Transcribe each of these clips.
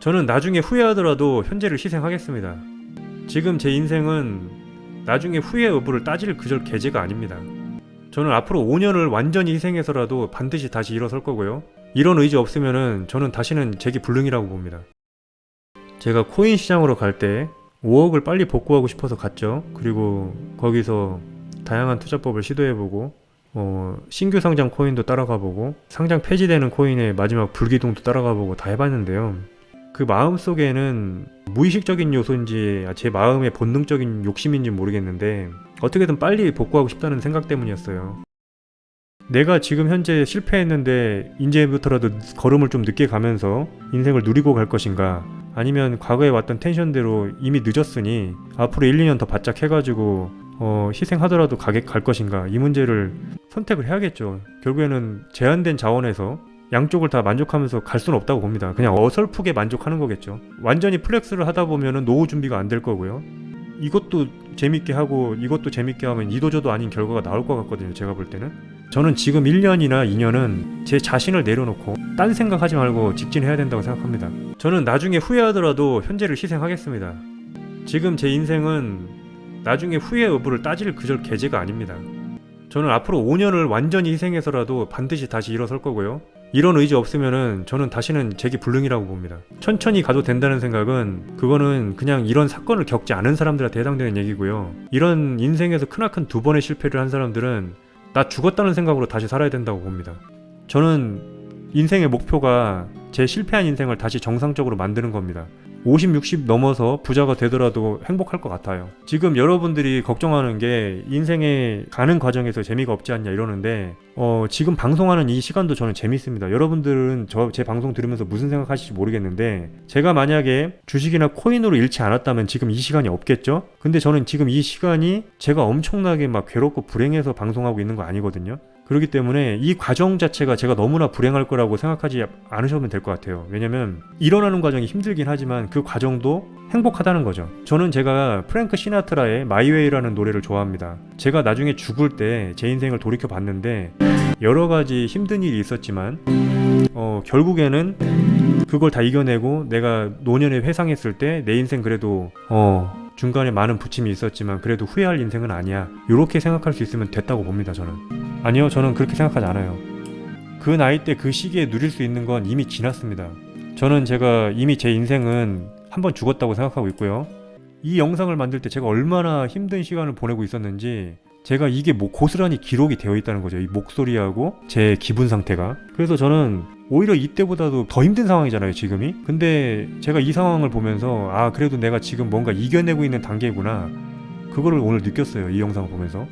저는 나중에 후회하더라도 현재를 희생하겠습니다. 지금 제 인생은 나중에 후회 여부를 따질 그절 계제가 아닙니다. 저는 앞으로 5년을 완전히 희생해서라도 반드시 다시 일어설 거고요. 이런 의지 없으면은 저는 다시는 제기 불능이라고 봅니다. 제가 코인 시장으로 갈 때 5억을 빨리 복구하고 싶어서 갔죠. 그리고 거기서 다양한 투자법을 시도해보고 어, 신규 상장 코인도 따라가보고 상장 폐지되는 코인의 마지막 불기둥도 따라가보고 다 해봤는데요. 그 마음 속에는 무의식적인 요소인지 제 마음의 본능적인 욕심인지 모르겠는데 어떻게든 빨리 복구하고 싶다는 생각 때문이었어요. 내가 지금 현재 실패했는데 이제부터라도 걸음을 좀 늦게 가면서 인생을 누리고 갈 것인가 아니면 과거에 왔던 텐션대로 이미 늦었으니 앞으로 1, 2년 더 바짝 해가지고 어, 희생하더라도 가게 갈 것인가 이 문제를 선택을 해야겠죠. 결국에는 제한된 자원에서 양쪽을 다 만족하면서 갈 수는 없다고 봅니다. 그냥 어설프게 만족하는 거겠죠. 완전히 플렉스를 하다 보면은 노후 준비가 안 될 거고요. 이것도 재밌게 하고 이것도 재밌게 하면 이도저도 아닌 결과가 나올 것 같거든요. 제가 볼 때는. 저는 지금 1년이나 2년은 제 자신을 내려놓고 딴 생각하지 말고 직진해야 된다고 생각합니다. 저는 나중에 후회하더라도 현재를 희생하겠습니다. 지금 제 인생은 나중에 후회 여부를 따질 그절 계제가 아닙니다. 저는 앞으로 5년을 완전히 희생해서라도 반드시 다시 일어설 거고요. 이런 의지 없으면은 저는 다시는 제기 불능이라고 봅니다. 천천히 가도 된다는 생각은 그거는 그냥 이런 사건을 겪지 않은 사람들한테 해당되는 얘기고요. 이런 인생에서 크나큰 두 번의 실패를 한 사람들은 나 죽었다는 생각으로 다시 살아야 된다고 봅니다. 저는 인생의 목표가 제 실패한 인생을 다시 정상적으로 만드는 겁니다. 50, 60 넘어서 부자가 되더라도 행복할 것 같아요. 지금 여러분들이 걱정하는 게 인생에 가는 과정에서 재미가 없지 않냐 이러는데 어, 지금 방송하는 이 시간도 저는 재밌습니다. 여러분들은 저 제 방송 들으면서 무슨 생각하실지 모르겠는데 제가 만약에 주식이나 코인으로 잃지 않았다면 지금 이 시간이 없겠죠? 근데 저는 지금 이 시간이 제가 엄청나게 막 괴롭고 불행해서 방송하고 있는 거 아니거든요. 그렇기 때문에 이 과정 자체가 제가 너무나 불행할 거라고 생각하지 않으셔도 될 것 같아요. 왜냐면 일어나는 과정이 힘들긴 하지만 그 과정도 행복하다는 거죠. 저는 제가 프랭크 시나트라의 마이웨이라는 노래를 좋아합니다. 제가 나중에 죽을 때 제 인생을 돌이켜 봤는데 여러 가지 힘든 일이 있었지만 어, 결국에는 그걸 다 이겨내고 내가 노년에 회상했을 때 내 인생 그래도 어 중간에 많은 부침이 있었지만 그래도 후회할 인생은 아니야. 이렇게 생각할 수 있으면 됐다고 봅니다, 저는. 아니요, 저는 그렇게 생각하지 않아요. 그 나이 때 그 시기에 누릴 수 있는 건 이미 지났습니다. 저는 제가 이미 제 인생은 한 번 죽었다고 생각하고 있고요. 이 영상을 만들 때 제가 얼마나 힘든 시간을 보내고 있었는지 제가 이게 뭐 고스란히 기록이 되어 있다는 거죠. 이 목소리하고 제 기분 상태가. 그래서 저는 오히려 이때보다도 더 힘든 상황이잖아요, 지금이. 근데 제가 이 상황을 보면서 아, 그래도 내가 지금 뭔가 이겨내고 있는 단계구나. 그거를 오늘 느꼈어요. 이 영상을 보면서.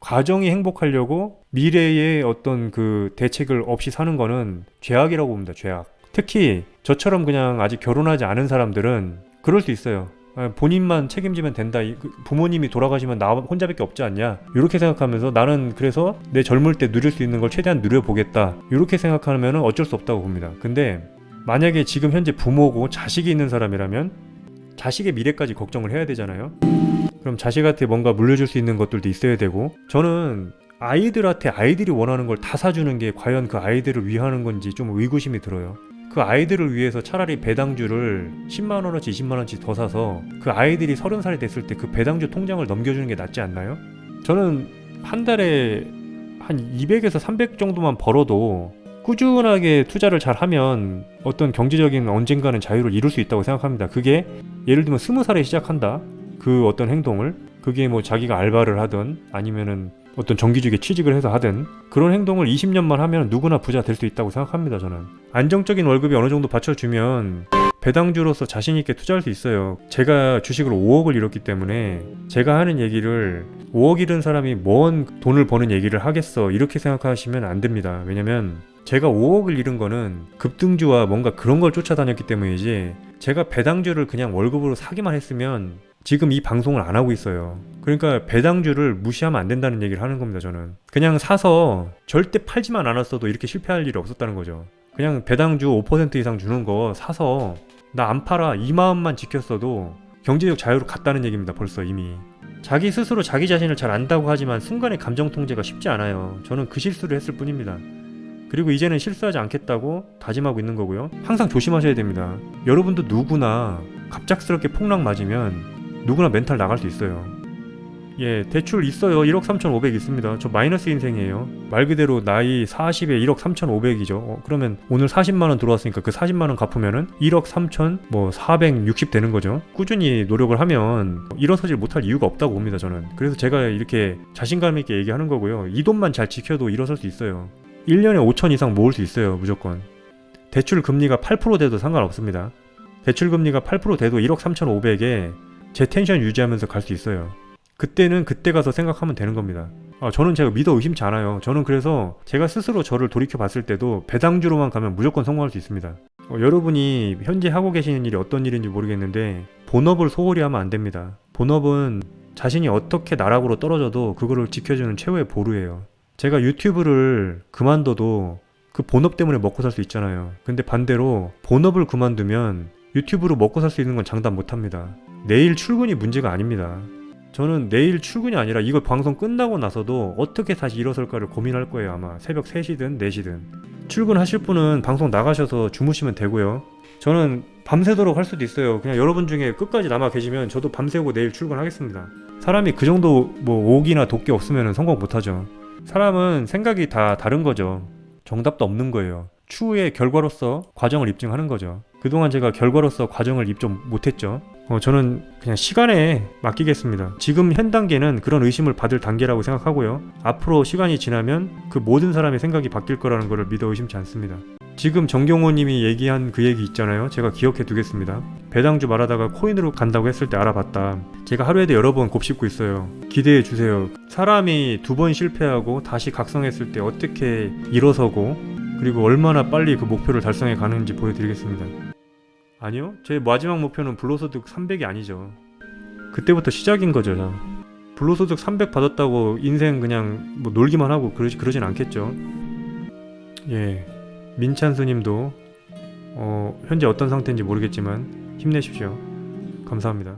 과정이 행복하려고 미래의 어떤 그 대책을 없이 사는 거는 죄악이라고 봅니다. 죄악. 특히 저처럼 그냥 아직 결혼하지 않은 사람들은 그럴 수 있어요. 아, 본인만 책임지면 된다. 이- 그 부모님이 돌아가시면 나 혼자밖에 없지 않냐. 이렇게 생각하면서 나는 그래서 내 젊을 때 누릴 수 있는 걸 최대한 누려보겠다. 이렇게 생각하면 어쩔 수 없다고 봅니다. 근데 만약에 지금 현재 부모고 자식이 있는 사람이라면 자식의 미래까지 걱정을 해야 되잖아요. 그럼 자식한테 뭔가 물려줄 수 있는 것들도 있어야 되고 저는 아이들한테 아이들이 원하는 걸 다 사주는 게 과연 그 아이들을 위하는 건지 좀 의구심이 들어요. 그 아이들을 위해서 차라리 배당주를 10만 원어치 20만 원치 더 사서 그 아이들이 30살이 됐을 때 그 배당주 통장을 넘겨주는 게 낫지 않나요? 저는 한 달에 한 200에서 300 정도만 벌어도 꾸준하게 투자를 잘 하면 어떤 경제적인 언젠가는 자유를 이룰 수 있다고 생각합니다. 그게 예를 들면 20살에 시작한다. 그 어떤 행동을 그게 뭐 자기가 알바를 하든 아니면은 어떤 정규직에 취직을 해서 하든 그런 행동을 20년만 하면 누구나 부자 될 수 있다고 생각합니다 저는 안정적인 월급이 어느 정도 받쳐주면 배당주로서 자신 있게 투자할 수 있어요 제가 주식으로 5억을 잃었기 때문에 제가 하는 얘기를 5억 잃은 사람이 뭔 돈을 버는 얘기를 하겠어 이렇게 생각하시면 안 됩니다 왜냐면 제가 5억을 잃은 거는 급등주와 뭔가 그런 걸 쫓아다녔기 때문이지 제가 배당주를 그냥 월급으로 사기만 했으면 지금 이 방송을 안 하고 있어요. 그러니까 배당주를 무시하면 안 된다는 얘기를 하는 겁니다, 저는. 그냥 사서 절대 팔지만 않았어도 이렇게 실패할 일이 없었다는 거죠. 그냥 배당주 5% 이상 주는 거 사서 나 안 팔아 이 마음만 지켰어도 경제적 자유로 갔다는 얘기입니다, 벌써 이미. 자기 스스로 자기 자신을 잘 안다고 하지만 순간의 감정 통제가 쉽지 않아요. 저는 그 실수를 했을 뿐입니다. 그리고 이제는 실수하지 않겠다고 다짐하고 있는 거고요. 항상 조심하셔야 됩니다. 여러분도 누구나 갑작스럽게 폭락 맞으면 누구나 멘탈 나갈 수 있어요. 예, 대출 있어요. 1억 3,500 있습니다. 저 마이너스 인생이에요. 말 그대로 나이 40에 1억 3,500이죠. 어, 그러면 오늘 40만 원 들어왔으니까 그 40만 원 갚으면은 1억 3천 뭐460 되는 거죠. 꾸준히 노력을 하면 일어서질 못할 이유가 없다고 봅니다, 저는. 그래서 제가 이렇게 자신감 있게 얘기하는 거고요. 이 돈만 잘 지켜도 일어설 수 있어요. 1년에 5천 이상 모을 수 있어요, 무조건. 대출 금리가 8% 돼도 상관없습니다. 대출 금리가 8% 돼도 1억 3,500에 제 텐션 유지하면서 갈 수 있어요. 그때는 그때 가서 생각하면 되는 겁니다. 아, 저는 제가 믿어 의심치 않아요. 저는 그래서 제가 스스로 저를 돌이켜 봤을 때도 배당주로만 가면 무조건 성공할 수 있습니다. 어, 여러분이 현재 하고 계시는 일이 어떤 일인지 모르겠는데 본업을 소홀히 하면 안 됩니다. 본업은 자신이 어떻게 나락으로 떨어져도 그거를 지켜주는 최후의 보루예요. 제가 유튜브를 그만둬도 그 본업 때문에 먹고 살 수 있잖아요. 근데 반대로 본업을 그만두면 유튜브로 먹고 살 수 있는 건 장담 못 합니다. 내일 출근이 문제가 아닙니다. 저는 내일 출근이 아니라 이거 방송 끝나고 나서도 어떻게 다시 일어설까를 고민할 거예요 아마. 새벽 3시든 4시든. 출근하실 분은 방송 나가셔서 주무시면 되고요. 저는 밤새도록 할 수도 있어요. 그냥 여러분 중에 끝까지 남아 계시면 저도 밤새고 내일 출근하겠습니다. 사람이 그 정도 뭐 옥이나 도끼 없으면 성공 못하죠. 사람은 생각이 다 다른 거죠. 정답도 없는 거예요. 추후의 결과로서 과정을 입증하는 거죠. 그동안 제가 결과로서 과정을 입증 못했죠 어, 저는 그냥 시간에 맡기겠습니다. 지금 현 단계는 그런 의심을 받을 단계라고 생각하고요. 앞으로 시간이 지나면 그 모든 사람의 생각이 바뀔 거라는 것을 믿어 의심치 않습니다. 지금 정경호 님이 얘기한 그 얘기 있잖아요. 제가 기억해 두겠습니다. 배당주 말하다가 코인으로 간다고 했을 때 알아봤다. 제가 하루에도 여러 번 곱씹고 있어요. 기대해 주세요. 사람이 두 번 실패하고 다시 각성했을 때 어떻게 일어서고 그리고 얼마나 빨리 그 목표를 달성해 가는지 보여드리겠습니다. 아니요. 제 마지막 목표는 불로소득 300이 아니죠. 그때부터 시작인 거죠. 불로소득 300 받았다고 인생 그냥 뭐 놀기만 하고 그러지, 그러진 않겠죠. 예. 민찬수 님도 어, 현재 어떤 상태인지 모르겠지만 힘내십시오. 감사합니다.